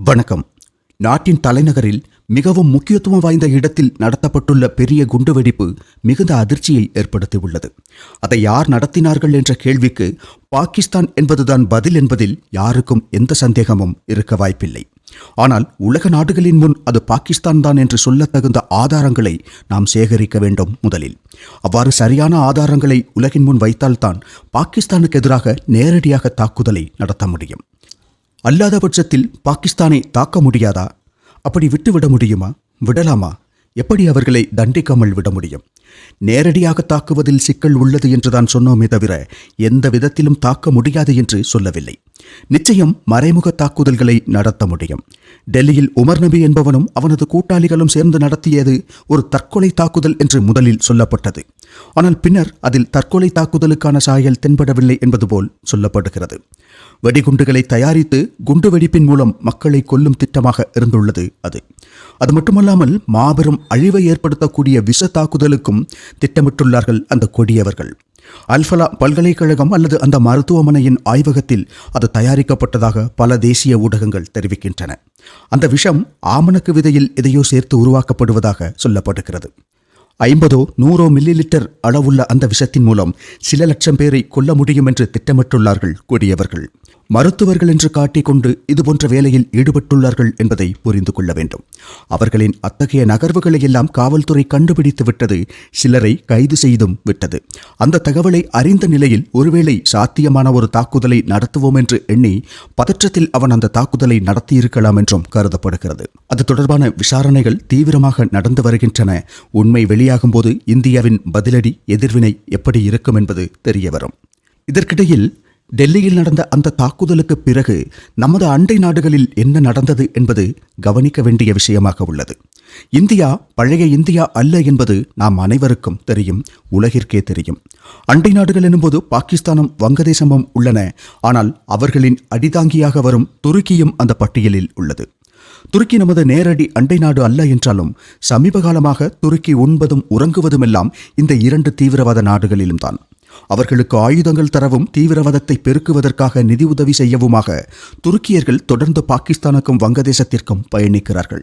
வணக்கம். நாட்டின் தலைநகரில் மிகவும் முக்கியத்துவம் வாய்ந்த இடத்தில் நடத்தப்பட்டுள்ள பெரிய குண்டுவெடிப்பு மிகுந்த அதிர்ச்சியை ஏற்படுத்தியுள்ளது. அதை யார் நடத்தினார்கள் என்ற கேள்விக்கு பாகிஸ்தான் என்பதுதான் பதில் என்பதில் யாருக்கும் எந்த சந்தேகமும் இருக்க வாய்ப்பில்லை. ஆனால் உலக நாடுகளின் முன் அது பாகிஸ்தான் தான் என்று சொல்லத் தகுந்த ஆதாரங்களை நாம் சேகரிக்க வேண்டும் முதலில். அவ்வாறு சரியான ஆதாரங்களை உலகின் முன் வைத்தால்தான் பாகிஸ்தானுக்கு எதிராக நேரடியாக தாக்குதலை நடத்த முடியும். அல்லாத பட்சத்தில் பாகிஸ்தானை தாக்க முடியாதா? அப்படி விட்டுவிட முடியுமா? விடலாமா? எப்படி அவர்களை தண்டிக்காமல் விட முடியும்? நேரடியாக தாக்குவதில் சிக்கல் உள்ளது என்றுதான் சொன்னோமே தவிர எந்த விதத்திலும் தாக்க முடியாது என்று சொல்லவில்லை. நிச்சயம் மறைமுக தாக்குதல்களை நடத்த முடியும். டெல்லியில் உமர் நபி என்பவனும் அவனது கூட்டாளிகளும் சேர்ந்து நடத்தியது ஒரு தற்கொலை தாக்குதல் என்று முதலில் சொல்லப்பட்டது. ஆனால் பின்னர் அதில் தற்கொலை தாக்குதலுக்கான சாயல் தென்படவில்லை என்பது போல் சொல்லப்படுகிறது. வெடிகுண்டுகளை தயாரித்து குண்டு வெடிப்பின் மூலம் மக்களை கொல்லும் திட்டமாக இருந்துள்ளது அது. அது மட்டுமல்லாமல் மாபெரும் அழிவை ஏற்படுத்தக்கூடிய விஷ தாக்குதலுக்கும் திட்டமிட்டுள்ளார்கள் அந்த கொடியவர்கள். அல்ஃபலா பல்கலைக்கழகம் அல்லது அந்த மருத்துவமனையின் ஆய்வகத்தில் அது தயாரிக்கப்பட்டதாக பல தேசிய ஊடகங்கள் தெரிவிக்கின்றன. அந்த விஷம் ஆமணக்கு விதையில் எதையோ சேர்த்து உருவாக்கப்படுவதாக சொல்லப்படுகிறது. ஐம்பதோ நூறோ மில்லி லிட்டர் அளவுள்ள அந்த விஷத்தின் மூலம் சில லட்சம் பேரை கொல்ல முடியும் என்று திட்டமிட்டுள்ளார்கள் கூடியவர்கள். மருத்துவர்கள் என்று காட்டிக்கொண்டு இதுபோன்ற வேலையில் ஈடுபட்டுள்ளார்கள் என்பதை புரிந்து கொள்ள வேண்டும். அவர்களின் அத்தகைய நகர்வுகளை எல்லாம் காவல்துறை கண்டுபிடித்து விட்டது சிலரை கைது செய்தும் விட்டது. அந்த தகவலை அறிந்த நிலையில் ஒருவேளை சாத்தியமான ஒரு தாக்குதலை நடத்துவோம் என்று எண்ணி பதற்றத்தில் அவன் அந்த தாக்குதலை நடத்தியிருக்கலாம் என்றும் கருதப்படுகிறது. அது தொடர்பான விசாரணைகள் தீவிரமாக நடந்து வருகின்றன. உண்மை வெளியாகும் போது இந்தியாவின் பதிலடி எதிர்வினை எப்படி இருக்கும் என்பது தெரிய வரும் இதற்கிடையில் டெல்லியில் நடந்த அந்த தாக்குதலுக்கு பிறகு நமது அண்டை நாடுகளில் என்ன நடந்தது என்பது கவனிக்க வேண்டிய விஷயமாக உள்ளது. இந்தியா பழைய இந்தியா அல்ல என்பது நாம் அனைவருக்கும் தெரியும் உலகிற்கே தெரியும். அண்டை நாடுகள் எனும்போது பாகிஸ்தானும் வங்கதேசமும் உள்ளன. ஆனால் அவர்களின் அடிதாங்கியாக வரும் துருக்கியும் அந்த பட்டியலில் உள்ளது. துருக்கி நமது நேரடி அண்டை நாடு அல்ல என்றாலும் சமீப காலமாக துருக்கி உண்பதும் உறங்குவதும் எல்லாம் இந்த இரண்டு தீவிரவாத நாடுகளிலும் தான் அவர்களுக்கு ஆயுதங்கள் தரவும் தீவிரவாதத்தை பெருக்குவதற்காக நிதியுதவி செய்யவுமாக துருக்கியர்கள் தொடர்ந்து பாகிஸ்தானுக்கும் வங்கதேசத்திற்கும் பயணிக்கிறார்கள்.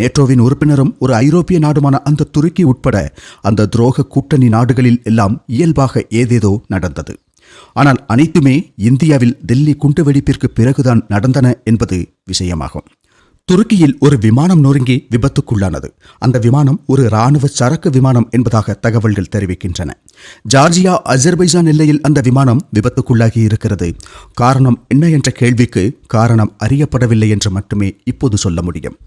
நேட்டோவின் உறுப்பினரும் ஒரு ஐரோப்பிய நாடுமான அந்த துருக்கி உட்பட அந்த துரோக கூட்டணி நாடுகளில் எல்லாம் இயல்பாக ஏதேதோ நடந்தது. ஆனால் அனைத்துமே இந்தியாவில் டெல்லி குண்டுவெடிப்பிற்கு பிறகுதான் நடந்தன என்பது விஷயமாகும். துருக்கியில் ஒரு விமானம் நொறுங்கி விபத்துக்குள்ளானது. அந்த விமானம் ஒரு இராணுவ சரக்கு விமானம் என்பதாக தகவல்கள் தெரிவிக்கின்றன. ஜார்ஜியா அஜர்பைஜான் எல்லையில் அந்த விமானம் விபத்துக்குள்ளாகி இருக்கிறது. காரணம் என்ன என்ற கேள்விக்கு காரணம் அறியப்படவில்லை என்று மட்டுமே இப்போது சொல்ல முடியும்.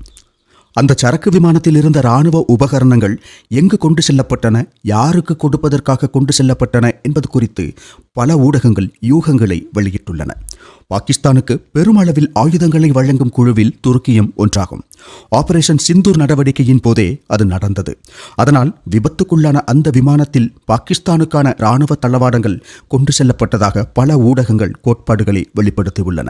அந்த சரக்கு விமானத்தில் இருந்த ராணுவ உபகரணங்கள் எங்கு கொண்டு செல்லப்பட்டன யாருக்கு கொடுப்பதற்காக கொண்டு செல்லப்பட்டன என்பது குறித்து பல ஊடகங்கள் யூகங்களை வெளியிட்டுள்ளன. பாகிஸ்தானுக்கு பெருமளவில் ஆயுதங்களை வழங்கும் குழுவில் துருக்கியும் ஒன்றாகும். ஆபரேஷன் சிந்தூர் நடவடிக்கையின் போதே அது நடந்தது. அதனால் விபத்துக்குள்ளான அந்த விமானத்தில் பாகிஸ்தானுக்கான இராணுவ தளவாடங்கள் கொண்டு செல்லப்பட்டதாக பல ஊடகங்கள் கோட்பாடுகளை வெளிப்படுத்தியுள்ளன.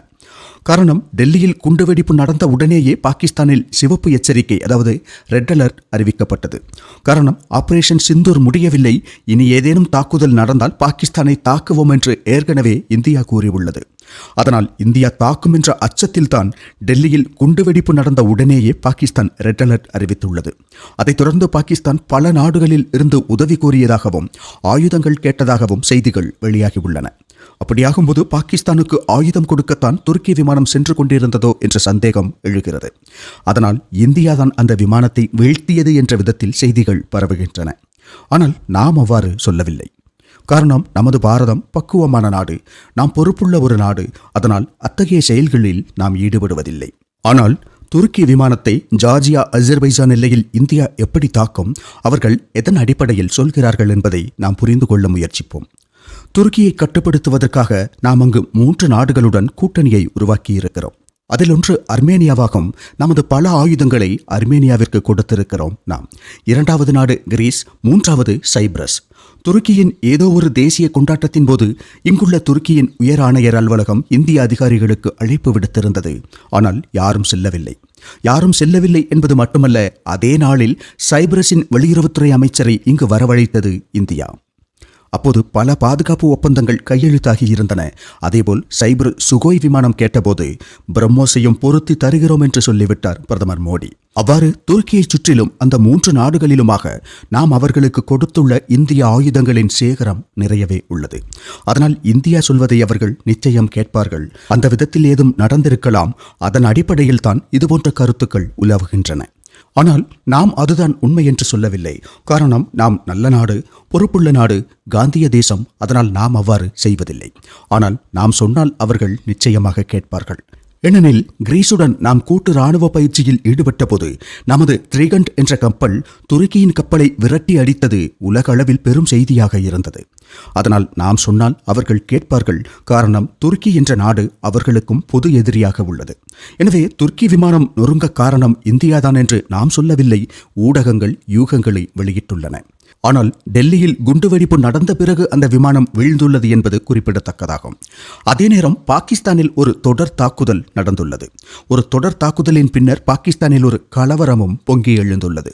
காரணம் டெல்லியில் குண்டுவெடிப்பு நடந்த உடனேயே பாகிஸ்தானில் சிவப்பு எச்சரிக்கை அதாவது ரெட் அலர்ட் அறிவிக்கப்பட்டது. காரணம் ஆபரேஷன் சிந்தூர் முடியவில்லை. இனி ஏதேனும் தாக்குதல் நடந்தால் பாகிஸ்தானை தாக்குவோம் என்று ஏற்கனவே இந்தியா கூறியுள்ளது. அதனால் இந்தியா தாக்கும் என்ற அச்சத்தில்தான் டெல்லியில் குண்டுவெடிப்பு நடந்த உடனேயே பாகிஸ்தான் ரெட் அலர்ட் அறிவித்துள்ளது. அதைத் தொடர்ந்து பாகிஸ்தான் பல நாடுகளில் இருந்து உதவி கோரியதாகவும் ஆயுதங்கள் கேட்டதாகவும் செய்திகள் வெளியாகியுள்ளன. அப்படியாகும்போது பாகிஸ்தானுக்கு ஆயுதம் கொடுக்கத்தான் துருக்கி விமானம் சென்று கொண்டிருந்ததோ என்ற சந்தேகம் எழுகிறது. அதனால் இந்தியாதான் அந்த விமானத்தை வீழ்த்தியது என்ற விதத்தில் செய்திகள் பரவுகின்றன. ஆனால் நாம் அவ்வாறு சொல்லவில்லை. காரணம் நமது பாரதம் பக்குவமான நாடு. நாம் பொறுப்புள்ள ஒரு நாடு. அதனால் அத்தகைய செயல்களில் நாம் ஈடுபடுவதில்லை. ஆனால் துருக்கி விமானத்தை ஜார்ஜியா அஜர்பைஜான் எல்லையில் இந்தியா எப்படி தாக்கும்? அவர்கள் எதன் அடிப்படையில் சொல்கிறார்கள் என்பதை நாம் புரிந்து கொள்ள முயற்சிப்போம். துருக்கியை கட்டுப்படுத்துவதற்காக நாம் அங்கு மூன்று நாடுகளுடன் கூட்டணியை உருவாக்கியிருக்கிறோம். அதில் ஒன்று அர்மேனியாவாகும். நமது பல ஆயுதங்களை அர்மேனியாவிற்கு கொடுத்திருக்கிறோம் நாம். இரண்டாவது நாடு கிரீஸ் மூன்றாவது சைப்ரஸ். துருக்கியின் ஏதோ ஒரு தேசிய கொண்டாட்டத்தின் போது இங்குள்ள துருக்கியின் உயர் ஆணையர் அலுவலகம் இந்திய அதிகாரிகளுக்கு அழைப்பு விடுத்திருந்தது. ஆனால் யாரும் செல்லவில்லை. யாரும் செல்லவில்லை என்பது மட்டுமல்ல அதே நாளில் சைப்ரஸின் வெளியுறவுத்துறை அமைச்சரை இங்கு வரவழைத்தது இந்தியா. அப்போது பல பாதுகாப்பு ஒப்பந்தங்கள் கையெழுத்தாகி இருந்தன. அதேபோல் சைபர் சுகோய் விமானம் கேட்டபோது பிரம்மோஸையும் பொருத்தி தருகிறோம் என்று சொல்லிவிட்டார் பிரதமர் மோடி. அவ்வாறு துருக்கியைச் சுற்றிலும் அந்த மூன்று நாடுகளிலுமாக நாம் அவர்களுக்கு கொடுத்துள்ள இந்திய ஆயுதங்களின் சேகரம் நிறையவே உள்ளது. அதனால் இந்தியா சொல்வதை அவர்கள் நிச்சயம் கேட்பார்கள். அந்த விதத்தில் ஏதும் நடந்திருக்கலாம். அதன் அடிப்படையில் தான் இதுபோன்ற கருத்துக்கள் உலவுகின்றன. ஆனால் நாம் அதுதான் உண்மை என்று சொல்லவில்லை. காரணம் நாம் நல்ல நாடு பொறுப்புள்ள நாடு காந்திய தேசம் அதனால் நாம் அவ்வாறு செய்வதில்லை. ஆனால் நாம் சொன்னால் அவர்கள் நிச்சயமாக கேட்பார்கள். ஏனெனில் கிரீஸுடன் நாம் கூட்டு ராணுவ பயிற்சியில் ஈடுபட்ட போது நமது த்ரிகண்ட் என்ற கப்பல் துருக்கியின் கப்பலை விரட்டி அடித்தது உலக அளவில் பெரும் செய்தியாக இருந்தது. அதனால் நாம் சொன்னால் அவர்கள் கேட்பார்கள் காரணம் துருக்கி என்ற நாடு அவர்களுக்கும் பொது எதிரியாக உள்ளது. எனவே துருக்கி விமானம் நொறுங்க காரணம் இந்தியாதான் என்று நாம் சொல்லவில்லை ஊடகங்கள் யூகங்களை வெளியிட்டுள்ளன. ஆனால் டெல்லியில் குண்டுவெடிப்பு நடந்த பிறகு அந்த விமானம் வீழ்ந்துள்ளது என்பது குறிப்பிடத்தக்கதாகும். அதே நேரம் பாகிஸ்தானில் ஒரு தொடர் தாக்குதல் நடந்துள்ளது. ஒரு தொடர் தாக்குதலின் பின்னர் பாகிஸ்தானில் ஒரு கலவரமும் பொங்கி எழுந்துள்ளது.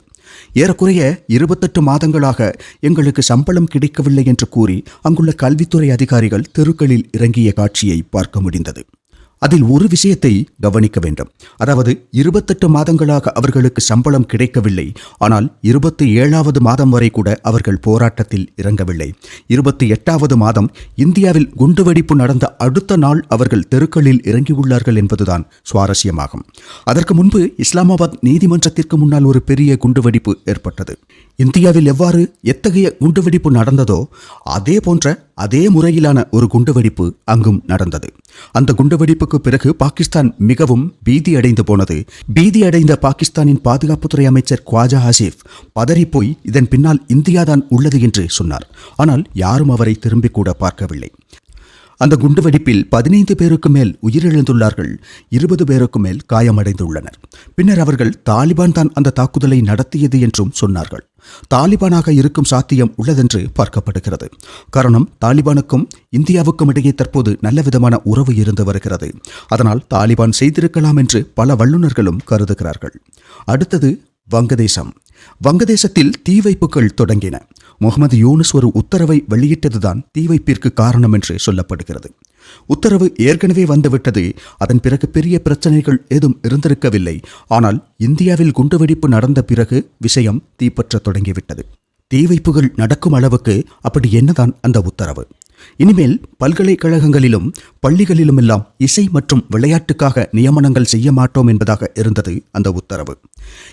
ஏறக்குறைய இருபத்தெட்டு மாதங்களாக எங்களுக்கு சம்பளம் கிடைக்கவில்லை என்று கூறி அங்குள்ள கல்வித்துறை அதிகாரிகள் தெருக்களில் இறங்கிய காட்சியை பார்க்க முடிந்தது. அதில் ஒரு விஷயத்தை கவனிக்க வேண்டும். அதாவது இருபத்தெட்டு மாதங்களாக அவர்களுக்கு சம்பளம் கிடைக்கவில்லை. ஆனால் இருபத்தி ஏழாவது மாதம் வரை கூட அவர்கள் போராட்டத்தில் இறங்கவில்லை. இருபத்தி எட்டாவது மாதம் இந்தியாவில் குண்டுவெடிப்பு நடந்த அடுத்த நாள் அவர்கள் தெருக்களில் இறங்கியுள்ளார்கள் என்பதுதான் சுவாரஸ்யமாகும். அதற்கு முன்பு இஸ்லாமாபாத் நீதிமன்றத்திற்கு முன்னால் ஒரு பெரிய குண்டுவெடிப்பு ஏற்பட்டது. இந்தியாவில் எவ்வாறு எத்தகைய குண்டுவெடிப்பு நடந்ததோ அதே போன்ற அதே முறையிலான ஒரு குண்டுவெடிப்பு அங்கும் நடந்தது. அந்த குண்டுவெடிப்புக்கு பிறகு பாகிஸ்தான் மிகவும் பீதி அடைந்து போனது. பீதி அடைந்த பாகிஸ்தானின் பாதுகாப்புத்துறை அமைச்சர் குவாஜா ஆசிஃப் பதறிப்போய் இதன் பின்னால் இந்தியாதான் உள்ளது என்று சொன்னார். ஆனால் யாரும் அவரை திரும்பி கூட பார்க்கவில்லை. அந்த குண்டுவெடிப்பில் பதினைந்து பேருக்கு மேல் உயிரிழந்துள்ளார்கள். இருபது பேருக்கு மேல் காயமடைந்துள்ளனர். பின்னர் அவர்கள் தாலிபான் தான் அந்த தாக்குதலை நடத்தியது என்றும் சொன்னார்கள். தாலிபானாக இருக்கும் சாத்தியம் உள்ளதென்று பார்க்கப்படுகிறது. காரணம் தாலிபானுக்கும் இந்தியாவுக்கும் இடையே தற்போது நல்ல விதமான உறவு இருந்து வருகிறது. அதனால் தாலிபான் செய்திருக்கலாம் என்று பல வல்லுநர்களும் கருதுகிறார்கள். அடுத்தது வங்கதேசம். வங்கதேசத்தில் தீ வைப்புகள் தொடங்கின. முகமது யூனுஸ் ஒரு உத்தரவை வெளியிட்டதுதான் தீவைப்பிற்கு காரணம் என்று சொல்லப்படுகிறது. உத்தரவு ஏற்கனவே வந்துவிட்டது. அதன் பிறகு பெரிய பிரச்சனைகள் ஏதும் இருந்திருக்கவில்லை. ஆனால் இந்தியாவில் குண்டுவெடிப்பு நடந்த பிறகு விஷயம் தீப்பற்ற தொடங்கிவிட்டது. தீவைப்புகள் நடக்கும் அளவுக்கு அப்படி என்னதான் அந்த உத்தரவு? இனிமேல் பல்கலைக்கழகங்களிலும் பள்ளிகளிலும் எல்லாம் இசை மற்றும் விளையாட்டுக்காக நியமனங்கள் செய்ய மாட்டோம் என்பதாக இருந்தது அந்த உத்தரவு.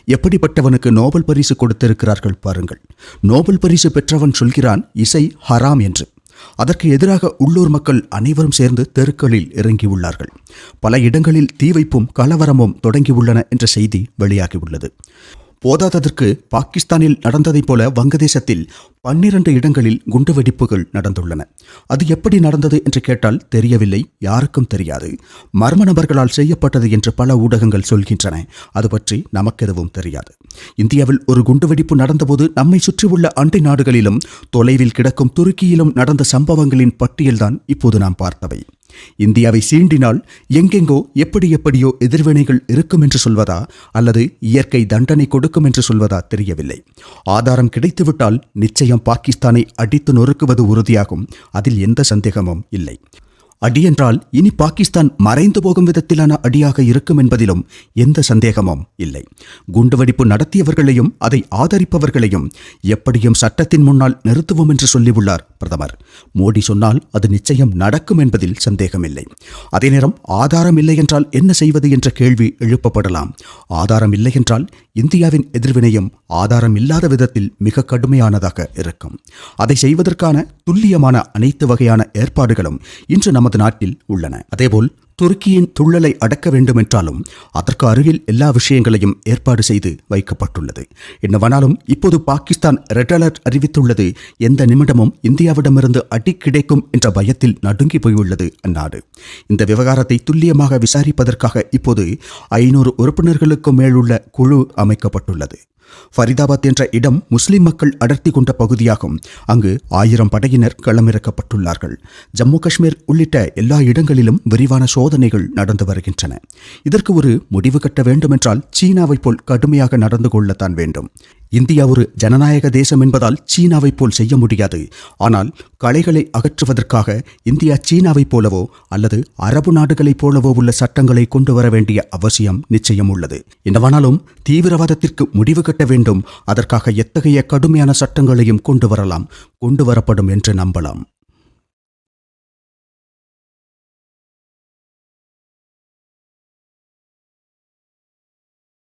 எப்படிப்பட்டவனுக்கு நோபல் பரிசு கொடுத்திருக்கிறார்கள் பாருங்கள். நோபல் பரிசு பெற்றவன் சொல்கிறான் இசை ஹராம் என்று. அதற்கு எதிராக உள்ளூர் மக்கள் அனைவரும் சேர்ந்து தெருக்களில் இறங்கியுள்ளார்கள் பல இடங்களில் தீ வைப்பும் கலவரமும் தொடங்கியுள்ளன என்ற செய்தி வெளியாகியுள்ளது போதாததற்கு பாகிஸ்தானில் நடந்ததைப் போல வங்கதேசத்தில் பன்னிரண்டு இடங்களில் குண்டுவெடிப்புகள் நடந்துள்ளன. அது எப்படி நடந்தது என்று கேட்டால் தெரியவில்லை யாருக்கும் தெரியாது. மர்ம நபர்களால் செய்யப்பட்டது என்று பல ஊடகங்கள் சொல்கின்றன. அது பற்றி நமக்கு எதுவும் தெரியாது. இந்தியாவில் ஒரு குண்டுவெடிப்பு நடந்தபோது நம்மை சுற்றியுள்ள அண்டை நாடுகளிலும் தொலைவில் கிடக்கும் துருக்கியிலும் நடந்த சம்பவங்களின் பட்டியல்தான் இப்போது நாம் பார்த்தவை. இந்தியாவை சீண்டினால் எங்கெங்கோ எப்படி எப்படியோ எதிர்வினைகள் இருக்கும் என்று சொல்வதா அல்லது இயற்கை தண்டனை கொடுக்கும் என்று சொல்வதா தெரியவில்லை. ஆதாரம் கிடைத்துவிட்டால் நிச்சயம் பாகிஸ்தானை அடித்து நொறுக்குவது உறுதியாகும். அதில் எந்த சந்தேகமும் இல்லை. அடியென்றால் இனி பாகிஸ்தான் மறைந்து போகும் விதத்திலான அடியாக இருக்கும் என்பதிலும் எந்த சந்தேகமும் இல்லை. குண்டுவெடிப்பு நடத்தியவர்களையும் அதை ஆதரிப்பவர்களையும் எப்படியும் சட்டத்தின் முன்னால் நிறுத்துவோம் என்று சொல்லியுள்ளார் பிரதமர். மோடி சொன்னால் அது நிச்சயம் நடக்கும் என்பதில் சந்தேகமில்லை. அதே நேரம் ஆதாரம் இல்லை என்றால் என்ன செய்வது என்ற கேள்வி எழுப்பப்படலாம். ஆதாரம் இல்லை என்றால் இந்தியாவின் எதிர்வினையும் ஆதாரம் இல்லாத விதத்தில் மிக கடுமையானதாக இருக்கும். அதை செய்வதற்கான துல்லியமான அனைத்து வகையான ஏற்பாடுகளும் இன்று நமது நாட்டில் உள்ளன. அதேபோல் துருக்கியின் துள்ளலை அடக்க வேண்டுமென்றாலும் அதற்கு அருகில் எல்லா விஷயங்களையும் ஏற்பாடு செய்து வைக்கப்பட்டுள்ளது. என்னவானாலும் இப்போது பாகிஸ்தான் ரெட் அலர்ட் அறிவித்துள்ளது. எந்த நிமிடமும் இந்தியாவிடமிருந்து அடி கிடைக்கும் என்ற பயத்தில் நடுங்கி போயுள்ளது அந்நாடு. இந்த விவகாரத்தை துல்லியமாக விசாரிப்பதற்காக இப்போது ஐநூறு உறுப்பினர்களுக்கும் மேலுள்ள குழு அமைக்கப்பட்டுள்ளது. ஃபரிதாபாத் என்ற இடம் முஸ்லிம் மக்கள் அடர்த்தி கொண்ட பகுதியாகும். அங்கு ஆயிரம் படையினர் களமிறக்கப்பட்டுள்ளார்கள். ஜம்மு காஷ்மீர் உள்ளிட்ட எல்லா இடங்களிலும் விரிவான சோதனைகள் நடந்து வருகின்றன. இதற்கு ஒரு முடிவு கட்ட வேண்டுமென்றால் சீனாவைப் போல் கடுமையாக நடந்து கொள்ளத்தான் வேண்டும். இந்தியா ஒரு ஜனநாயக தேசம் என்பதால் சீனாவைப் போல் செய்ய முடியாது. ஆனால் களைகளை அகற்றுவதற்காக இந்தியா சீனாவைப் போலவோ அல்லது அரபு நாடுகளைப் போலவோ உள்ள சட்டங்களை கொண்டு வர வேண்டிய அவசியம் நிச்சயம் உள்ளது. என்னவானாலும் தீவிரவாதத்திற்கு முடிவு கட்ட வேண்டும். அதற்காக எத்தகைய கடுமையான சட்டங்களையும் கொண்டு வரலாம். கொண்டு வரப்படும் என்று நம்பலாம்.